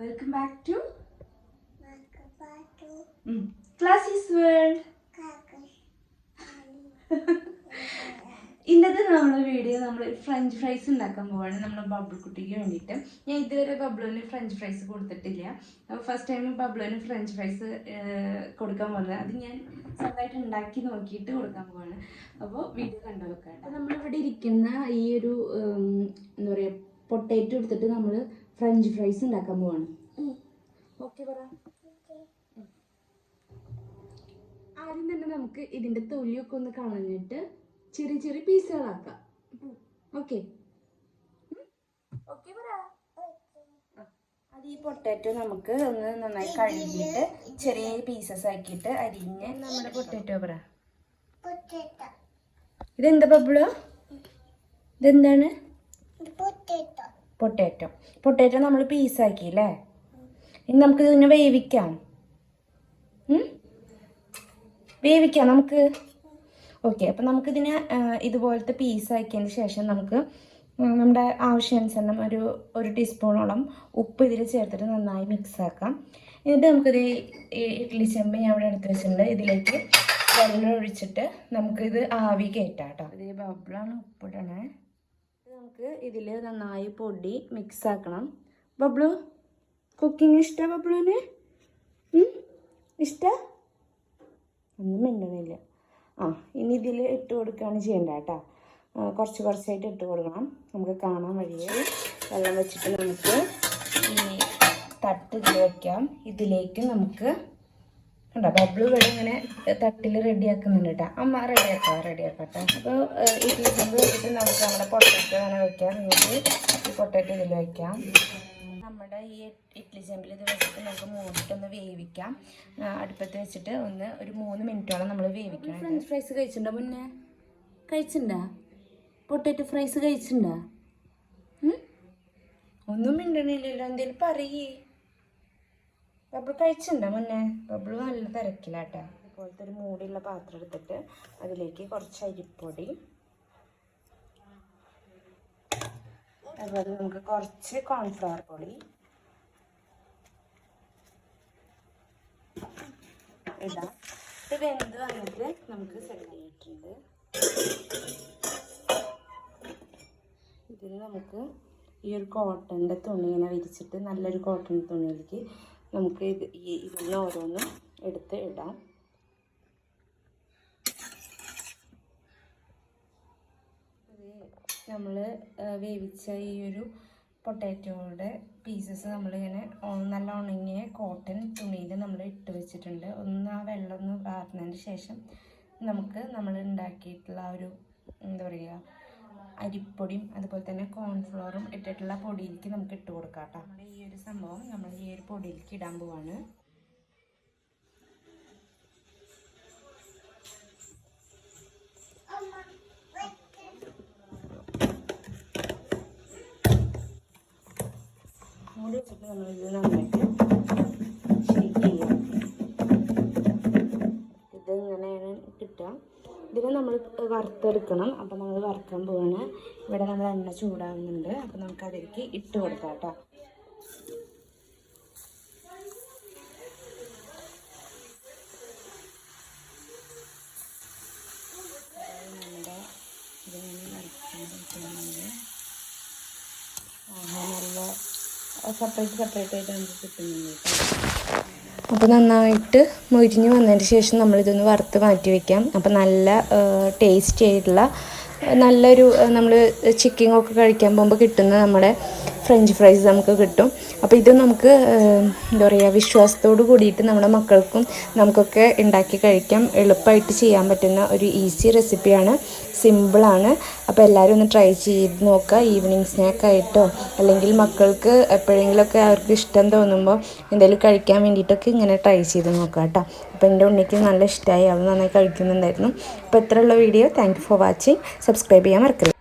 Welcome back to classes world ഇന്നത്തെ നമ്മുടെ video നമ്മൾ ഫ്രഞ്ച് ഫ്രൈസ് ഉണ്ടാക്കാൻ പോവാണ്. നമ്മുടെ ബബിൾ കുട്ടിക്ക് വേണ്ടിയിട്ട്. ഞാൻ ഇതുവരെ ബബ്ലുവിന് ഫ്രഞ്ച് ഫ്രൈസ് കൊടുത്തിട്ടില്ല. അപ്പോൾ ഫസ്റ്റ് ടൈം ബബ്ലുവിന് ഫ്രഞ്ച് ഫ്രൈസ് കൊടുക്കാൻ പോകുന്നത് അത് ഞാൻ സ്വന്തമായിട്ട് ഉണ്ടാക്കി നോക്കിയിട്ട് കൊടുക്കാൻ പോവാണ്. അപ്പോൾ വീഡിയോ കണ്ടു വെക്കാം അപ്പോൾ നമ്മളിവിടെ ഇരിക്കുന്ന ഈ ഒരു എന്താ പറയുക പൊട്ടേറ്റോ എടുത്തിട്ട് നമ്മൾ ഫ്രഞ്ച് ഫ്രൈസ് ഉണ്ടാക്കാൻ പോവാണ്. ഓക്കെ പറ. ആദ്യം തന്നെ നമുക്ക് ഇതിന്റെ തൊലിയൊക്കെ ഒന്ന് കളഞ്ഞിട്ട് ചെറിയ ചെറിയ പീസുകളാക്കാം. ഓക്കെ. ഓക്കെ പറ. അത് ഈ പൊട്ടാറ്റോ നമുക്ക് ഒന്ന് നന്നായി കഴുകിയിട്ട് ചെറിയ പീസസ് ആക്കിയിട്ട് അരിഞ്ഞ് നമ്മുടെ പൊട്ടാറ്റോ പറ. ഇതെന്താ ബബ്ലോ ഇതെന്താണ്? പൊട്ടാറ്റോ? പൊട്ടാറ്റോ. നമ്മൾ പീസാക്കി അല്ലേ ഇനി നമുക്ക് ഇതിനെ വേവിക്കാം? വേവിക്കാം നമുക്ക്. ഓക്കെ അപ്പം നമുക്കിതിനെ ഇതുപോലത്തെ പീസാക്കിയതിന് ശേഷം നമുക്ക് നമ്മുടെ ആവശ്യാനുസരണം ഒരു ഒരു ടീസ്പൂണോളം ഉപ്പ് ഇതിൽ ചേർത്തിട്ട് നന്നായി മിക്സ് ആക്കാം. എന്നിട്ട് നമുക്കിത് ഈ ഇഡ്ഡലി ചെമ്പ് ഞാൻ ഇവിടെ എടുത്ത് വെച്ചിട്ടുണ്ട്. ഇതിലേക്ക് വെള്ളം ഒഴിച്ചിട്ട് നമുക്കിത് ആവി കയറ്റാം കേട്ടോ. ഇത് ബബിളാണ് ഉപ്പിടണേ. നമുക്ക് ഇതിൽ നന്നായി പൊടി മിക്സ് ആക്കണം. ബബ്ലു കുക്കിംഗ് ഇഷ്ട ബബ്ലുവിന്? ഇഷ്ട? ഒന്നും മിണ്ടണില്ല. ആ ഇനി ഇതിൽ ഇട്ട് കൊടുക്കുകയാണ് ചെയ്യേണ്ടത് കേട്ടോ. കുറച്ച് കുറച്ചായിട്ട് ഇട്ട് കൊടുക്കണം. നമുക്ക് കാണാൻ വഴിയെ വെള്ളം വെച്ചിട്ട് നമുക്ക് ഈ തട്ട് ഇതിൽ വയ്ക്കാം ഇതിലേക്ക് നമുക്ക് കണ്ടോ? ബബിൾ ഇവിടെ ഇങ്ങനെ തട്ടിൽ റെഡിയാക്കുന്നുണ്ട് കേട്ടോ അമ്മ റെഡിയാക്കാം റെഡിയാക്കാം കേട്ടോ അപ്പോൾ ഈ ചെമ്പ് വെച്ചിട്ട് നമുക്ക് നമ്മുടെ പൊട്ടറ്റോ അങ്ങനെ വെക്കാം. എന്നിട്ട് ഈ പൊട്ടറ്റോ ഇതിൽ വയ്ക്കാം നമ്മുടെ ഈ ഇഡ്ലി ചെമ്പിൽ ഇത് വെച്ചിട്ട് നമുക്ക് മൂന്നിട്ടൊന്ന് വേവിക്കാം. അടുപ്പത്ത് വെച്ചിട്ട് ഒന്ന് ഒരു മൂന്ന് മിനിറ്റോളം നമ്മൾ വേവിക്കണം ഫ്രഞ്ച് ഫ്രൈസ് കഴിച്ചിട്ടുണ്ടോ മുന്നേ കഴിച്ചിട്ടുണ്ടോ പൊട്ടറ്റോ ഫ്രൈസ് കഴിച്ചിട്ടുണ്ടോ ഒന്നും മിണ്ടണില്ലല്ലോ. എന്തേലും പറയേ. ബബിൾ കഴിച്ചിട്ടുണ്ടോ മുന്നേ? ബബിൾ നല്ല തിരക്കിലാട്ടോ. ഇതുപോലത്തെ ഒരു മൂടിയുള്ള പാത്രം എടുത്തിട്ട് അതിലേക്ക് കുറച്ച് അരിപ്പൊടി. അതുപോലെ നമുക്ക് കുറച്ച് കോൺഫ്ലവർ പൊടി. ഇടാം. ഇത് വെന്ത് വന്നിട്ട് നമുക്ക് സെറ്റ് ചെയ്തിട്ടുണ്ട്. ഇതിൽ നമുക്ക് ഈ ഒരു കോട്ടന്റെ തുണി ഇങ്ങനെ വിരിച്ചിട്ട് നല്ലൊരു കോട്ടൺ തുണിയിലേക്ക് നമുക്ക് ഇത് ഈ ഇതിൽ ഓരോന്നും എടുത്ത് ഇടാം. നമ്മൾ വേവിച്ച ഈ ഒരു പൊട്ടാറ്റോയുടെ പീസസ് നമ്മളിങ്ങനെ നല്ല ഉണങ്ങിയ കോട്ടൺ തുണിയിൽ നമ്മൾ ഇട്ട് വെച്ചിട്ടുണ്ട്. ഒന്ന് ആ വെള്ളം ഒന്ന് വാർന്നതിന് ശേഷം നമുക്ക് നമ്മൾ ഉണ്ടാക്കിയിട്ടുള്ള ആ ഒരു എന്താ പറയുക അരിപ്പൊടിയും അതുപോലെ തന്നെ കോൺഫ്ലോറും ഇട്ടിട്ടുള്ള പൊടിയിലേക്ക് നമുക്ക് ഇട്ട് കൊടുക്കാം കേട്ടോ നമ്മുടെ ഈ ഒരു സംഭവം നമ്മൾ ഈ ഒരു പൊടിയിലേക്ക് ഇടാൻ പോവാണ്. മൂടി വെച്ചിട്ട് നമ്മൾ ഇത് നന്നായിട്ട് ഷേക്ക് ചെയ്യാം. ഇത് ഇങ്ങനെയാണ് കിട്ടുക. ഇതിനെ നമ്മൾ വറുത്തെടുക്കണം. അപ്പോൾ നമ്മൾ വറുക്കാൻ പോവാണ്. ഇവിടെ നമ്മൾ എണ്ണ ചൂടാകുന്നുണ്ട് അപ്പോൾ നമുക്ക് അതിലേക്ക് ഇട്ട് കൊടുക്കാം കേട്ടോ. സെപ്പറേറ്റ് സെപ്പറേറ്റ് ആയിട്ട് നമുക്ക് കിട്ടുന്നുണ്ട് കേട്ടോ. അപ്പോൾ നന്നായിട്ട് മുരിഞ്ഞ് വന്നതിന് ശേഷം നമ്മളിതൊന്ന് വറുത്ത് മാറ്റി വയ്ക്കാം അപ്പോൾ നല്ല ടേസ്റ്റി ആയിട്ടുള്ള നല്ലൊരു നമ്മൾ ചിക്കിങ്ങൊക്കെ കഴിക്കാൻ പോകുമ്പോൾ കിട്ടുന്ന നമ്മുടെ ഫ്രഞ്ച് ഫ്രൈസ് നമുക്ക് കിട്ടും. അപ്പോൾ ഇത് നമുക്ക് എന്താ പറയുക വിശ്വാസത്തോട് കൂടിയിട്ട് നമ്മുടെ മക്കൾക്കും നമുക്കൊക്കെ ഉണ്ടാക്കി കഴിക്കാം. എളുപ്പമായിട്ട് ചെയ്യാൻ പറ്റുന്ന ഒരു ഈസി റെസിപ്പിയാണ് സിമ്പിളാണ് അപ്പോൾ എല്ലാവരും ഒന്ന് ട്രൈ ചെയ്ത് നോക്കുക. ഈവനിങ് സ്നാക്കായിട്ടോ അല്ലെങ്കിൽ മക്കൾക്ക് എപ്പോഴെങ്കിലുമൊക്കെ അവർക്ക് ഇഷ്ടം തോന്നുമ്പോൾ എന്തെങ്കിലും കഴിക്കാൻ വേണ്ടിയിട്ടൊക്കെ ഇങ്ങനെ ട്രൈ ചെയ്ത് നോക്കുക കേട്ടോ. അപ്പോൾ എന്റെ ഉണ്ണിക്ക് നല്ല ഇഷ്ടമായി അവൾ നന്നായി കഴിക്കുന്നുണ്ടായിരുന്നു. അപ്പോൾ ഇത്രയുള്ള video thank for watching subscribe ചെയ്യാൻ മറക്കരുത്